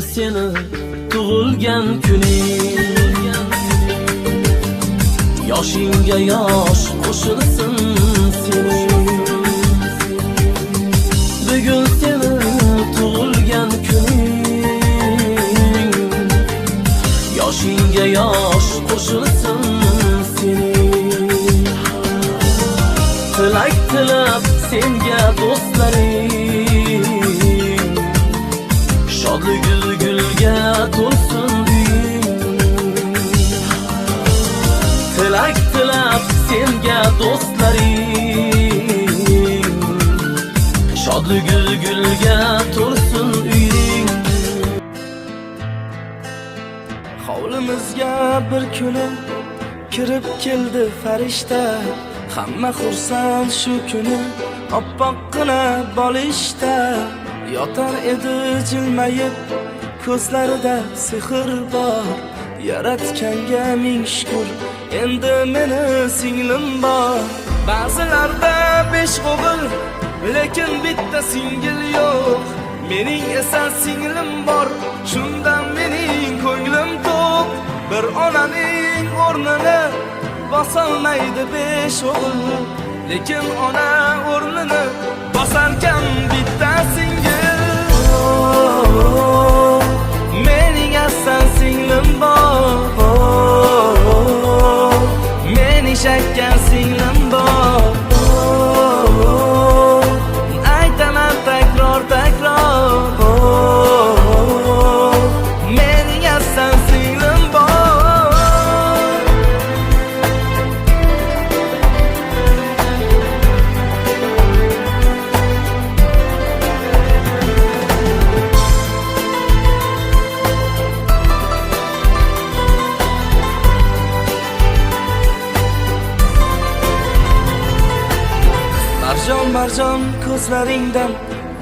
seni tug'ilgan kuning yoshingga yosh qo'shilsin sening bugun seni tug'ilgan kuning yoshingga yosh qo'shilsin sening tilak tilab senga do'stlaring tilak tilab senga do'stlaring shodlik gulga to'lsin uying hovlimizga bir kuni kirib keldi farishta hamma xursand shu kuni oppoqqina bolishda yotar edi jilmayib ko'zlarida sehr bor yaratganga ming shukr endi meni singlim bor ba'zilarda besh o'g'il lekin bitta singil yo'q mening esa singlim bor shundan mening ko'nglim to'q bir onaning o'rnini bosolmaydi besh o'g'il lekin ona o'rnini bosarkan marjon marjon ko'zlaringdan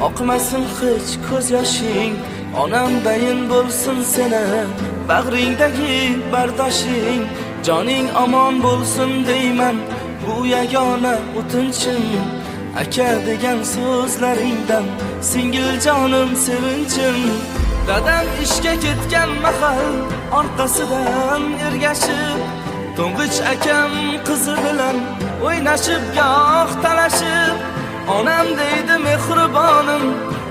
oqmasin hech ko'z yoshing onamdayin bo'lsin seni bag'ringdagi bardoshing joning omon bo'lsin deyman bu yagona o'tinchim aka degan so'zlaringdan singil jonim sevinchim dadam ishga ketgan mahal orqasidan ergashib To'ng'ich akam qizi bilan o'ynashib goh talashib onam deydi mehribonim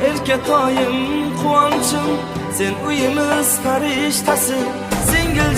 erkatoyim quvonchim sen uyimiz farishtasi singil